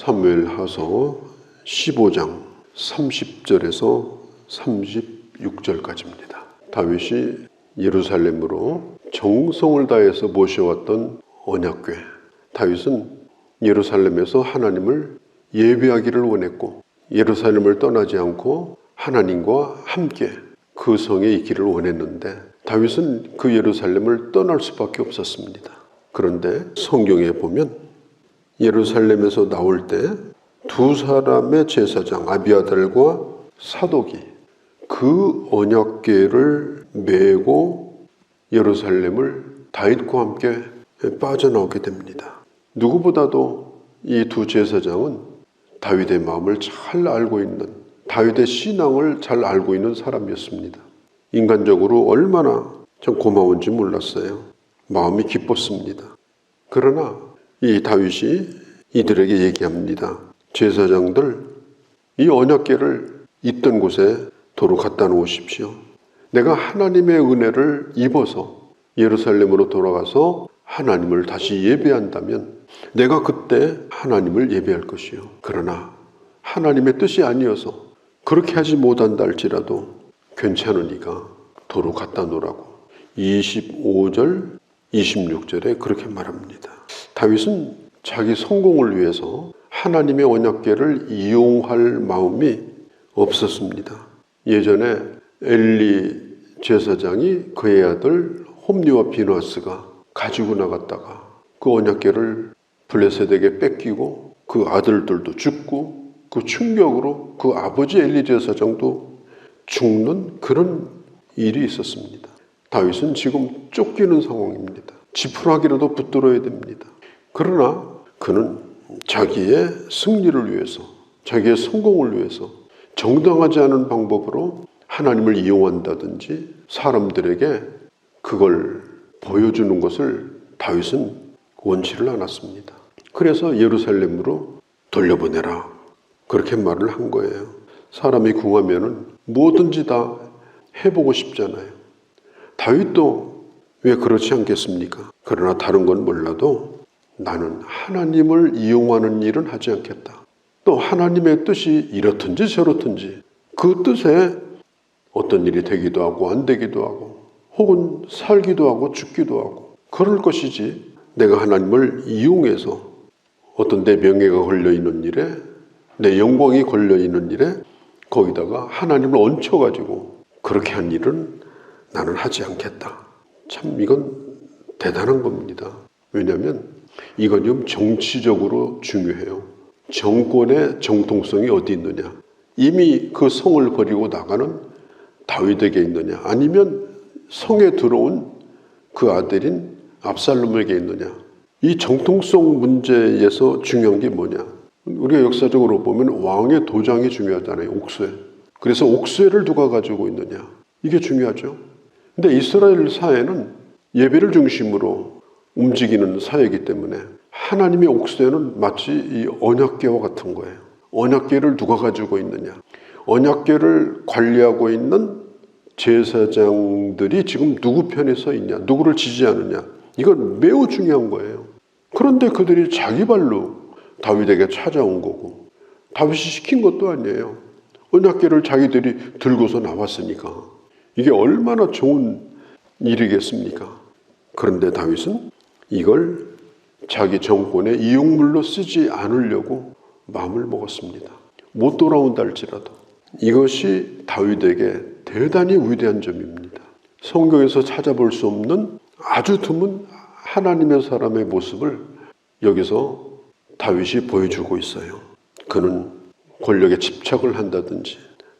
사무엘하서 15장 30절에서 36절까지입니다. 다윗이 예루살렘으로 정성을 다해서 모셔왔던 언약궤. 다윗은 예루살렘에서 하나님을 예배하기를 원했고 예루살렘을 떠나지 않고 하나님과 함께 그 성에 있기를 원했는데 다윗은 그 예루살렘을 떠날 수밖에 없었습니다. 그런데 성경에 보면 예루살렘에서 나올 때 두 사람의 제사장 아비아달과 사독이 그 언약궤를 메고 예루살렘을 다윗과 함께 빠져나오게 됩니다. 누구보다도 이 두 제사장은 다윗의 마음을 잘 알고 있는 다윗의 신앙을 잘 알고 있는 사람이었습니다. 인간적으로 얼마나 참 고마운지 몰랐어요. 마음이 기뻤습니다. 그러나 이 다윗이 이들에게 얘기합니다. 제사장들 이 언약궤를 있던 곳에 도로 갖다 놓으십시오. 내가 하나님의 은혜를 입어서 예루살렘으로 돌아가서 하나님을 다시 예배한다면 내가 그때 하나님을 예배할 것이요. 그러나 하나님의 뜻이 아니어서 그렇게 하지 못한다 할지라도 괜찮으니까 도로 갖다 놓으라고 25절 26절에 그렇게 말합니다. 다윗은 자기 성공을 위해서 하나님의 언약궤를 이용할 마음이 없었습니다. 예전에 엘리 제사장이 그의 아들 홈리와 비누아스가 가지고 나갔다가 그 언약궤를 블레셋에게 뺏기고 그 아들들도 죽고 그 충격으로 그 아버지 엘리 제사장도 죽는 그런 일이 있었습니다. 다윗은 지금 쫓기는 상황입니다. 지푸라기라도 붙들어야 됩니다. 그러나 그는 자기의 승리를 위해서, 자기의 성공을 위해서 정당하지 않은 방법으로 하나님을 이용한다든지 사람들에게 그걸 보여주는 것을 다윗은 원치를 않았습니다. 그래서 예루살렘으로 돌려보내라. 그렇게 말을 한 거예요. 사람이 궁하면은 뭐든지 다 해보고 싶잖아요. 다윗도 왜 그렇지 않겠습니까? 그러나 다른 건 몰라도 나는 하나님을 이용하는 일은 하지 않겠다. 또 하나님의 뜻이 이렇든지 저렇든지 그 뜻에 어떤 일이 되기도 하고 안 되기도 하고 혹은 살기도 하고 죽기도 하고 그럴 것이지 내가 하나님을 이용해서 어떤 내 명예가 걸려 있는 일에 내 영광이 걸려 있는 일에 거기다가 하나님을 얹혀 가지고 그렇게 한 일은 나는 하지 않겠다. 참 이건 대단한 겁니다. 왜냐하면 이건 좀 정치적으로 중요해요. 정권의 정통성이 어디 있느냐? 이미 그 성을 버리고 나가는 다윗에게 있느냐? 아니면 성에 들어온 그 아들인 압살롬에게 있느냐? 이 정통성 문제에서 중요한 게 뭐냐? 우리가 역사적으로 보면 왕의 도장이 중요하잖아요. 옥쇄. 그래서 옥쇄를 누가 가지고 있느냐? 이게 중요하죠. 근데 이스라엘 사회는 예배를 중심으로 움직이는 사회이기 때문에 하나님의 옥쇄는 마치 이 언약궤와 같은 거예요. 언약궤를 누가 가지고 있느냐? 언약궤를 관리하고 있는 제사장들이 지금 누구 편에 서 있냐? 누구를 지지하느냐? 이건 매우 중요한 거예요. 그런데 그들이 자기 발로 다윗에게 찾아온 거고 다윗이 시킨 것도 아니에요. 언약궤를 자기들이 들고서 나왔으니까 이게 얼마나 좋은 일이겠습니까? 그런데 다윗은 이걸 자기 정권의 이용물로 쓰지 않으려고 마음을 먹었습니다. 못 돌아온다 할지라도 이것이 다윗에게 대단히 위대한 점입니다. 성경에서 찾아볼 수 없는 아주 드문 하나님의 사람의 모습을 여기서 다윗이 보여주고 있어요. 그는 권력에 집착을 한다든지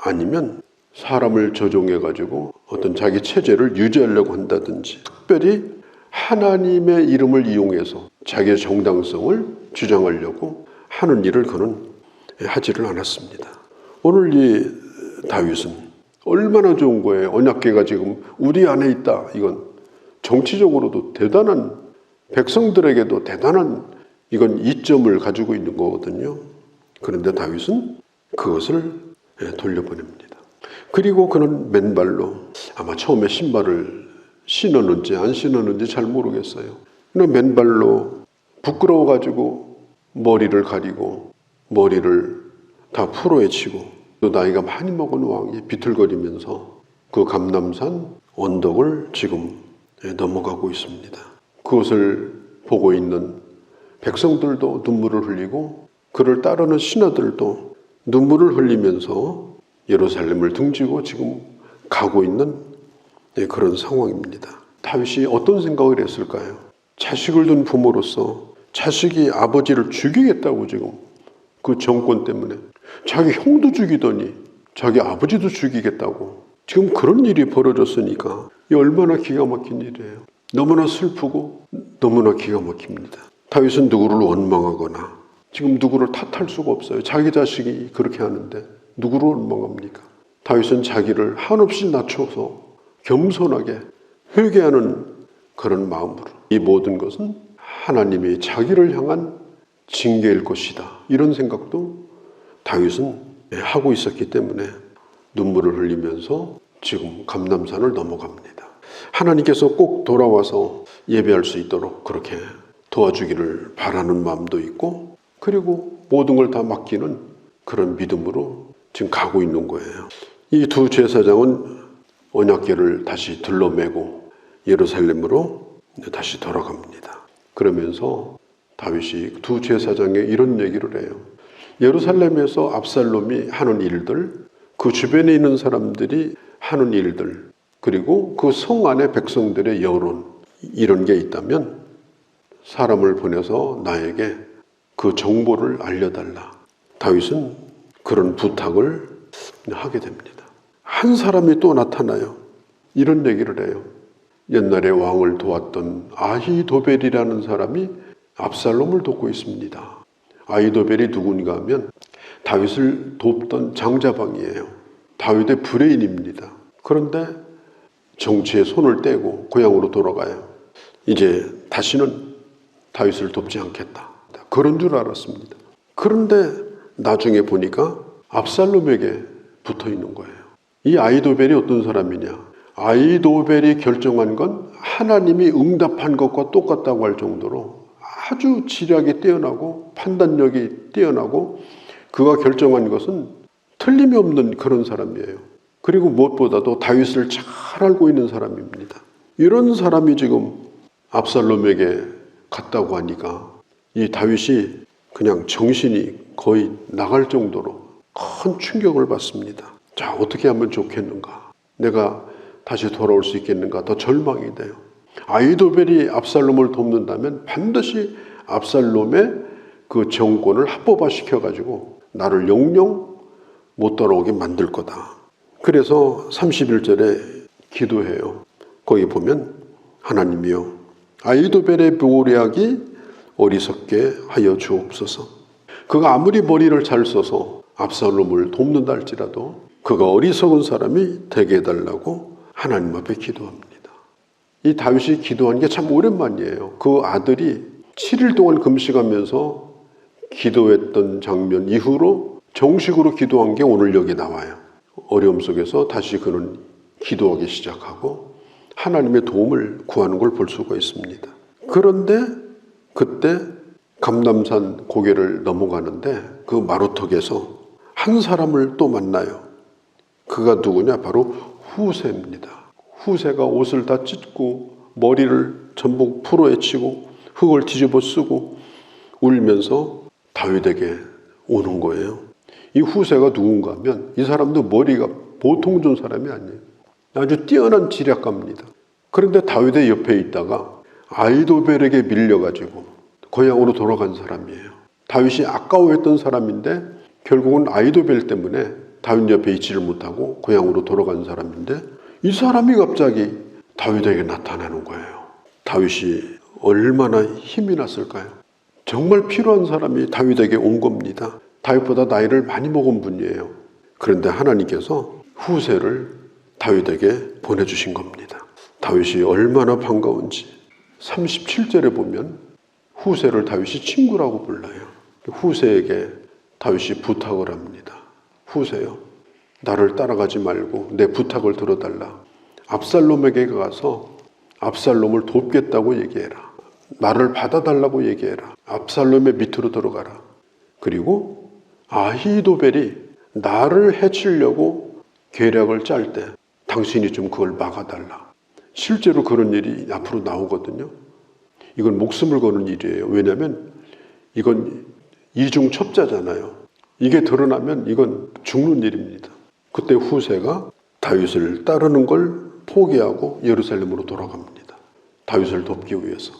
아니면 사람을 조종해 가지고 어떤 자기 체제를 유지하려고 한다든지 특별히 하나님의 이름을 이용해서 자기의 정당성을 주장하려고 하는 일을 그는 하지를 않았습니다. 오늘 이 다윗은 얼마나 좋은 거예요. 언약궤가 지금 우리 안에 있다. 이건 정치적으로도 대단한 백성들에게도 대단한 이건 이점을 가지고 있는 거거든요. 그런데 다윗은 그것을 돌려보냅니다. 그리고 그는 맨발로 아마 처음에 신발을 신었는지 안 신었는지 잘 모르겠어요. 근데 맨발로 부끄러워가지고 머리를 가리고 머리를 다 풀어헤치고 또 나이가 많이 먹은 왕이 비틀거리면서 그 감남산 언덕을 지금 예, 넘어가고 있습니다. 그것을 보고 있는 백성들도 눈물을 흘리고 그를 따르는 신하들도 눈물을 흘리면서 예루살렘을 등지고 지금 가고 있는 예, 그런 상황입니다. 다윗이 어떤 생각을 했을까요? 자식을 둔 부모로서 자식이 아버지를 죽이겠다고 지금 그 정권 때문에 자기 형도 죽이더니 자기 아버지도 죽이겠다고 지금 그런 일이 벌어졌으니까 이 얼마나 기가 막힌 일이에요. 너무나 슬프고 너무나 기가 막힙니다. 다윗은 누구를 원망하거나 지금 누구를 탓할 수가 없어요. 자기 자식이 그렇게 하는데 누구를 원망합니까? 다윗은 자기를 한없이 낮춰서 겸손하게 회개하는 그런 마음으로 이 모든 것은 하나님이 자기를 향한 징계일 것이다. 이런 생각도 다윗은 하고 있었기 때문에 눈물을 흘리면서 지금 감남산을 넘어갑니다. 하나님께서 꼭 돌아와서 예배할 수 있도록 그렇게 도와주기를 바라는 마음도 있고 그리고 모든 걸 다 맡기는 그런 믿음으로 지금 가고 있는 거예요. 이 두 제사장은 언약궤를 다시 들러매고 예루살렘으로 다시 돌아갑니다. 그러면서 다윗이 두 제사장에 이런 얘기를 해요. 예루살렘에서 압살롬이 하는 일들, 그 주변에 있는 사람들이 하는 일들, 그리고 그 성 안의 백성들의 여론, 이런 게 있다면 사람을 보내서 나에게 그 정보를 알려달라. 다윗은 그런 부탁을 하게 됩니다. 한 사람이 또 나타나요. 이런 얘기를 해요. 옛날에 왕을 도왔던 아히도벨이라는 사람이 압살롬을 돕고 있습니다. 아히도벨이 누군가 하면 다윗을 돕던 장자방이에요. 다윗의 브레인입니다. 그런데 정치에 손을 떼고 고향으로 돌아가요. 이제 다시는 다윗을 돕지 않겠다. 그런 줄 알았습니다. 그런데 나중에 보니까 압살롬에게 붙어 있는 거예요. 이 아이도벨이 어떤 사람이냐? 아이도벨이 결정한 건 하나님이 응답한 것과 똑같다고 할 정도로 아주 지략이 뛰어나고 판단력이 뛰어나고 그가 결정한 것은 틀림이 없는 그런 사람이에요. 그리고 무엇보다도 다윗을 잘 알고 있는 사람입니다. 이런 사람이 지금 압살롬에게 갔다고 하니까 이 다윗이 그냥 정신이 거의 나갈 정도로 큰 충격을 받습니다. 자, 어떻게 하면 좋겠는가? 내가 다시 돌아올 수 있겠는가? 더 절망이 돼요. 아이도벨이 압살롬을 돕는다면 반드시 압살롬의 그 정권을 합법화 시켜가지고 나를 영영 못 돌아오게 만들 거다. 그래서 31절에 기도해요. 거기 보면 하나님이여 아이도벨의 보략이 어리석게 하여 주옵소서. 그가 아무리 머리를 잘 써서 압살롬을 돕는다 할지라도 그가 어리석은 사람이 되게 해달라고 하나님 앞에 기도합니다. 이 다윗이 기도한 게 참 오랜만이에요. 그 아들이 7일 동안 금식하면서 기도했던 장면 이후로 정식으로 기도한 게 오늘 여기 나와요. 어려움 속에서 다시 그는 기도하기 시작하고 하나님의 도움을 구하는 걸 볼 수가 있습니다. 그런데 그때 감남산 고개를 넘어가는데 그 마루턱에서 한 사람을 또 만나요. 그가 누구냐? 바로 후세입니다. 후세가 옷을 다 찢고 머리를 전부 풀어헤치고 흙을 뒤집어 쓰고 울면서 다윗에게 오는 거예요. 이 후세가 누군가 하면 이 사람도 머리가 보통 좋은 사람이 아니에요. 아주 뛰어난 지략가입니다. 그런데 다윗의 옆에 있다가 아이도벨에게 밀려가지고 고향으로 돌아간 사람이에요. 다윗이 아까워했던 사람인데 결국은 아이도벨 때문에 다윗 옆에 있지를 못하고 고향으로 돌아간 사람인데 이 사람이 갑자기 다윗에게 나타나는 거예요. 다윗이 얼마나 힘이 났을까요? 정말 필요한 사람이 다윗에게 온 겁니다. 다윗보다 나이를 많이 먹은 분이에요. 그런데 하나님께서 후세를 다윗에게 보내주신 겁니다. 다윗이 얼마나 반가운지 37절에 보면 후세를 다윗이 친구라고 불러요. 후세에게 다윗이 부탁을 합니다. 후세요. 나를 따라가지 말고 내 부탁을 들어달라. 압살롬에게 가서 압살롬을 돕겠다고 얘기해라. 나를 받아달라고 얘기해라. 압살롬의 밑으로 들어가라. 그리고 아히도벨이 나를 해치려고 계략을 짤 때 당신이 좀 그걸 막아달라. 실제로 그런 일이 앞으로 나오거든요. 이건 목숨을 거는 일이에요. 왜냐하면 이건 이중 첩자잖아요. 이게 드러나면 이건 죽는 일입니다. 그때 후세가 다윗을 따르는 걸 포기하고 예루살렘으로 돌아갑니다. 다윗을 돕기 위해서.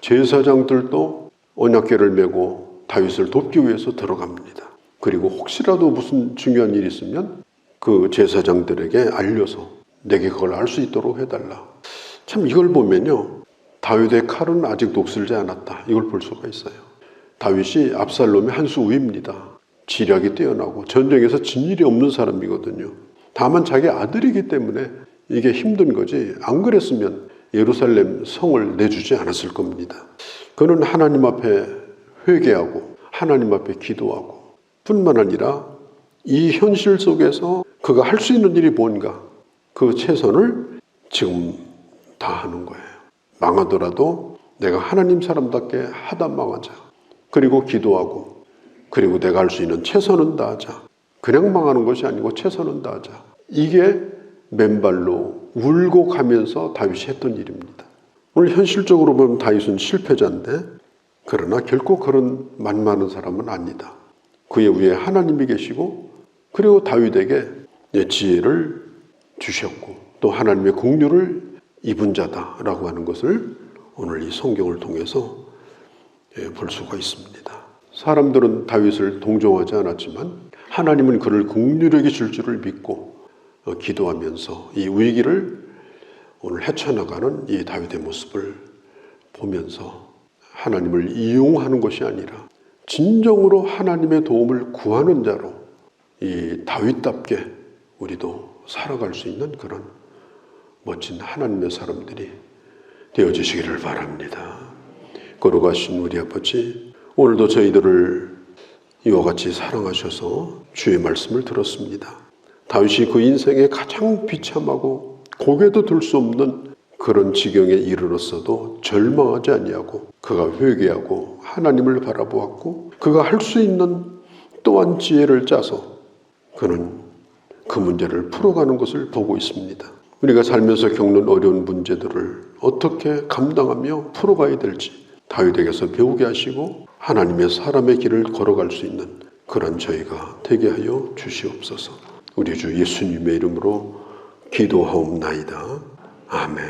제사장들도 언약궤를 메고 다윗을 돕기 위해서 들어갑니다. 그리고 혹시라도 무슨 중요한 일이 있으면 그 제사장들에게 알려서 내게 그걸 알 수 있도록 해달라. 참 이걸 보면요. 다윗의 칼은 아직 녹슬지 않았다. 이걸 볼 수가 있어요. 다윗이 압살롬의 한수 위입니다. 지략이 뛰어나고 전쟁에서 진 일이 없는 사람이거든요. 다만 자기 아들이기 때문에 이게 힘든 거지. 안 그랬으면 예루살렘 성을 내주지 않았을 겁니다. 그는 하나님 앞에 회개하고 하나님 앞에 기도하고 뿐만 아니라 이 현실 속에서 그가 할 수 있는 일이 뭔가 그 최선을 지금 다 하는 거예요. 망하더라도 내가 하나님 사람답게 하다 망하자. 그리고 기도하고 그리고 내가 할 수 있는 최선은 다하자. 그냥 망하는 것이 아니고 최선은 다하자. 이게 맨발로 울고 가면서 다윗이 했던 일입니다. 오늘 현실적으로 보면 다윗은 실패자인데 그러나 결코 그런 만만한 사람은 아니다. 그의 위에 하나님이 계시고 그리고 다윗에게 지혜를 주셨고 또 하나님의 공유를 입은 자다라고 하는 것을 오늘 이 성경을 통해서 예, 볼 수가 있습니다. 사람들은 다윗을 동정하지 않았지만 하나님은 그를 국률에게 줄 줄을 믿고 어, 기도하면서 이 위기를 오늘 헤쳐나가는 이 다윗의 모습을 보면서 하나님을 이용하는 것이 아니라 진정으로 하나님의 도움을 구하는 자로 이 다윗답게 우리도 살아갈 수 있는 그런 멋진 하나님의 사람들이 되어주시기를 바랍니다. 거룩하신 우리 아버지, 오늘도 저희들을 이와 같이 사랑하셔서 주의 말씀을 들었습니다. 다윗이 그 인생에 가장 비참하고 고개도 들 수 없는 그런 지경에 이르렀어도 절망하지 아니하고 그가 회개하고 하나님을 바라보았고 그가 할 수 있는 또한 지혜를 짜서 그는 그 문제를 풀어가는 것을 보고 있습니다. 우리가 살면서 겪는 어려운 문제들을 어떻게 감당하며 풀어가야 될지 다윗에게서 배우게 하시고 하나님의 사람의 길을 걸어갈 수 있는 그런 저희가 되게 하여 주시옵소서. 우리 주 예수님의 이름으로 기도하옵나이다. 아멘.